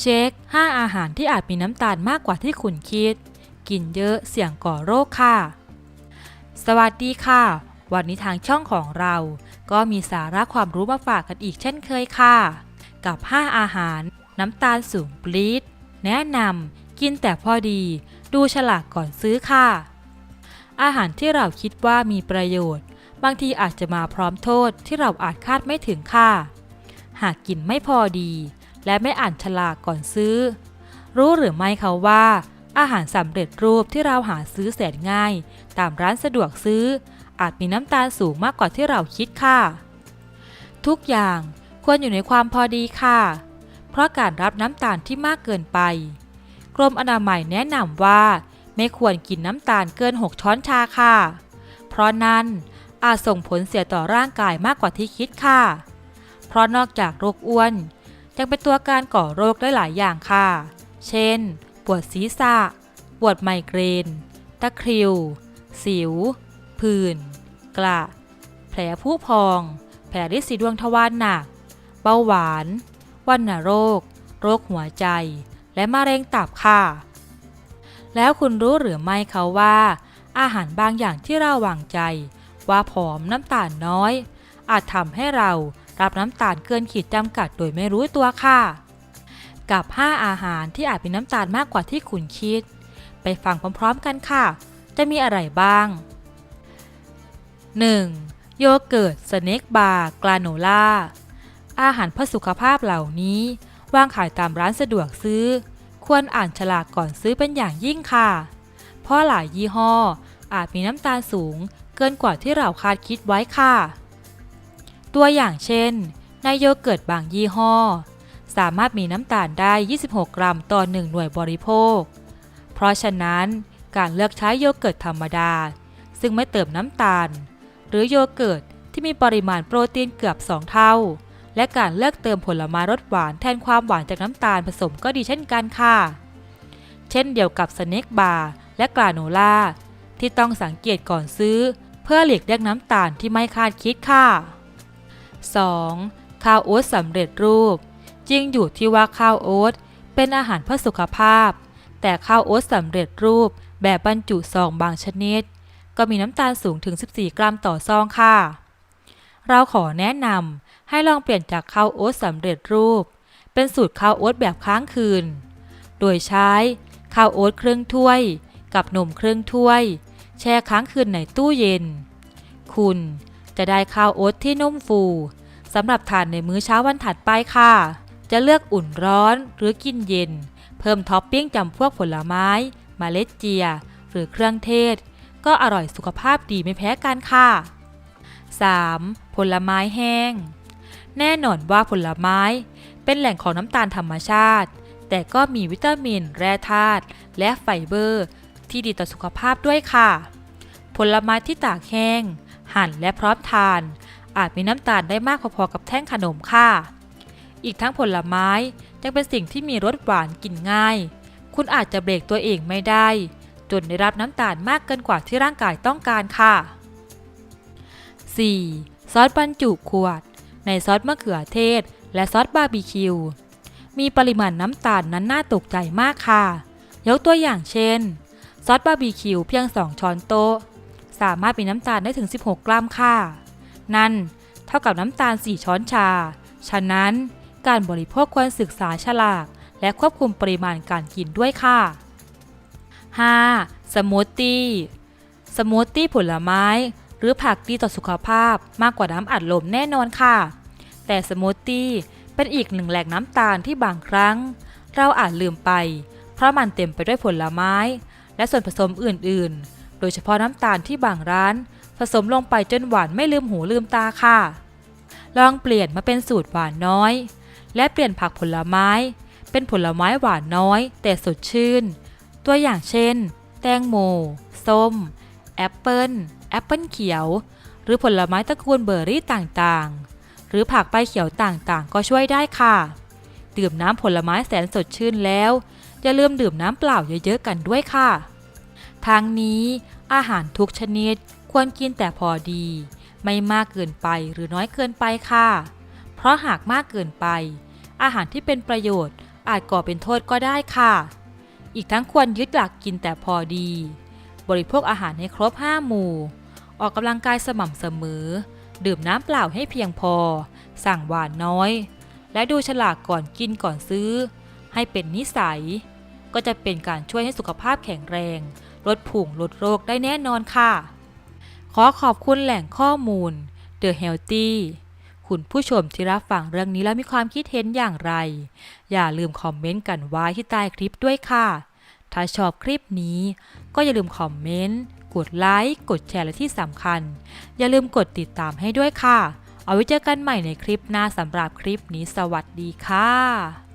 เช็ค 5 อาหารที่อาจมีน้ำตาลมากกว่าที่คุณคิด กินเยอะเสี่ยงก่อโรคค่ะ สวัสดีค่ะ วันนี้ทางช่องของเรา ก็มีสาระความรู้มาฝากกันอีกเช่นเคยค่ะ กับ 5 อาหาร น้ำตาลสูงปรี๊ดแนะนำกินแต่พอดี ดูฉลากก่อนซื้อค่ะ อาหารที่เราคิดว่ามีประโยชน์ บางทีอาจจะมาพร้อมโทษที่เราอาจคาดไม่ถึงค่ะ หากกินไม่พอดี และไม่อ่านฉลากก่อนซื้อ รู้หรือไม่คะว่า อาหารสำเร็จรูปที่เราหาซื้อแสนง่าย ตามร้านสะดวกซื้อ อาจมีน้ำตาลสูงมากกว่าที่เราคิดค่ะ ทุกอย่างควรอยู่ในความพอดีค่ะ เพราะการรับน้ำตาลที่มากเกินไป กรมอนามัยแนะนำว่า ไม่ควรกินน้ำตาลเกิน 6 ช้อนชาค่ะ เพราะนั้นอาจส่งผลเสียต่อร่างกายมากกว่าที่คิดค่ะ เพราะนอกจากโรคอ้วน ยังเป็นตัวการก่อโรคได้หลายอย่างค่ะ เช่น ปวดศีรษะ ปวดไมเกรน ตะคริว สิว ผื่น กระ แผลผุพอง แผลริดสีดวงทวารหนัก เบาหวาน วัณโรค โรคหัวใจ และมะเร็งตับค่ะ แล้วคุณรู้หรือไม่คะว่า อาหารบางอย่างที่เราวางใจ ว่าผอมน้ำตาลน้อย อาจทำให้เรา รับน้ำตาลเกินขีดจำกัดโดยไม่รู้ตัวค่ะ กับ 5 อาหารที่อาจมีน้ำตาลมากกว่าที่คุณคิด ไปฟังพร้อมๆกันค่ะ จะมีอะไรบ้าง 1. โยเกิร์ตสเน็กบาร์กราโนล่าอาหารเพื่อสุขภาพเหล่านี้ วางขายตามร้านสะดวกซื้อ ควรอ่านฉลากก่อนซื้อเป็นอย่างยิ่งค่ะ เพราะหลายยี่ห้ออาจมีน้ำตาลสูงเกินกว่าที่เราคาดคิดไว้ค่ะ ตัวอย่างเช่น ในโยเกิร์ตบางยี่ห้อ สามารถมีน้ำตาลได้ 26 กรัมต่อ 1 หน่วยบริโภค เพราะฉะนั้นการเลือกใช้โยเกิร์ตธรรมดา ซึ่งไม่เติมน้ำตาล หรือโยเกิร์ตที่มีปริมาณโปรตีนเกือบ 2 เท่า และการเลือกเติมผลไม้รสหวานแทนความหวานจากน้ำตาลผสมก็ดีเช่นกันค่ะ เช่นเดียวกับสเน็กบาร์และกราโนล่าที่ต้องสังเกตก่อนซื้อ เพื่อหลีกเลี่ยงน้ำตาลที่ไม่คาดคิดค่ะ 2. ข้าวโอ๊ตสำเร็จรูป จริงอยู่ที่ว่าข้าวโอ๊ตเป็นอาหารเพื่อสุขภาพ แต่ข้าวโอ๊ตสำเร็จรูปแบบบรรจุซองบางชนิด ก็มีน้ำตาลสูงถึง 14 กรัมต่อซองค่ะ เราขอแนะนำให้ลองเปลี่ยนจากข้าวโอ๊ตสำเร็จรูป เป็นสูตรข้าวโอ๊ตแบบค้างคืน โดยใช้ข้าวโอ๊ตครึ่งถ้วย กับนมครึ่งถ้วย แช่ค้างคืนในตู้เย็น คุณ จะได้ข้าวโอ๊ตที่นุ่มฟูสำหรับทานในมื้อเช้าวันถัดไปค่ะ จะเลือกอุ่นร้อนหรือกินเย็น เพิ่มท็อปปิ้งจำพวกผลไม้มเมล็ดเจีย หรือเครื่องเทศ ก็อร่อยสุขภาพดีไม่แพ้กันค่ะ 3. ผลไม้แห้ง แน่นอนว่าผลไม้ เป็นแหล่งของน้ำตาลธรรมชาติ แต่ก็มีวิตามิน แร่ธาตุและไฟเบอร์ ที่ดีต่อสุขภาพด้วยค่ะ ผลไม้ที่ตากแห้ง หั่นและพร้อมทาน อาจมีน้ำตาลได้มากพอๆกับแท่งขนมค่ะ อีกทั้งผลไม้ยังเป็นสิ่งที่มีรสหวานกินง่าย คุณอาจจะเบรกตัวเองไม่ได้ จนได้รับน้ำตาลมากเกินกว่าที่ร่างกายต้องการค่ะ 4. ซอสบรรจุขวด ในซอสมะเขือเทศ และซอสบาร์บีคิว มีปริมาณน้ำตาลนั้นน่าตกใจมากค่ะ ยกตัวอย่างเช่น ซอสบาร์บีคิวเพียง 2 ช้อนโต๊ะ สามารถมีน้ำตาลได้ถึง 16 กรัมค่ะ นั่นเท่ากับน้ำตาล 4 ช้อนชา ฉะนั้นการบริโภคควรศึกษาฉลาก และควบคุมปริมาณการกินด้วยค่ะ 5. สมูทตี้ สมูทตี้ผลไม้ หรือผักดีต่อสุขภาพมากกว่าน้ำอัดลมแน่นอนค่ะ แต่สมูทตี้เป็นอีกหนึ่งแหล่งน้ำตาลที่บางครั้ง เราอาจลืมไป เพราะมันเต็มไปด้วยผลไม้ และส่วนผสมอื่นๆ โดยเฉพาะน้ำตาลที่บางร้าน ผสมลงไปจนหวานไม่ลืมหูลืมตาค่ะ ลองเปลี่ยนมาเป็นสูตรหวานน้อย และเปลี่ยนผักผลไม้ เป็นผลไม้หวานน้อย แต่สดชื่น ตัวอย่างเช่น แตงโม ส้ม แอปเปิลแอปเปิลเขียว หรือผลไม้ตระกูลเบอร์รี่ต่างๆ หรือผักใบเขียวต่างๆ ก็ช่วยได้ค่ะดื่มน้ำผลไม้แสนสดชื่นแล้ว อย่าลืมดื่มน้ำเปล่าเยอะๆกันด้วยค่ะ ทางนี้อาหารทุกชนิดควรกินแต่พอดี ไม่มากเกินไปหรือน้อยเกินไปค่ะ เพราะหากมากเกินไป อาหารที่เป็นประโยชน์อาจก่อเป็นโทษก็ได้ค่ะ อีกทั้งควรยึดหลักกินแต่พอดี บริโภคอาหารให้ครบ5หมู่ ออกกำลังกายสม่ำเสมอ ดื่มน้ำเปล่าให้เพียงพอ สั่งหวานน้อย และดูฉลากก่อนกินก่อนซื้อ ให้เป็นนิสัย ก็จะเป็นการช่วยให้สุขภาพแข็งแรง ลดผุ่งลดโรคได้แน่นอนค่ะ ขอขอบคุณแหล่งข้อมูล The Healthy คุณผู้ชมที่รับฟังเรื่องนี้แล้วมีความคิดเห็นอย่างไร อย่าลืมคอมเมนต์กันไว้ที่ใต้คลิปด้วยค่ะ ถ้าชอบคลิปนี้ ก็อย่าลืมคอมเมนต์ กดไลค์ กดแชร์และที่สำคัญ อย่าลืมกดติดตามให้ด้วยค่ะ เอาไว้เจอกันใหม่ในคลิปหน้าสำหรับคลิปนี้สวัสดีค่ะ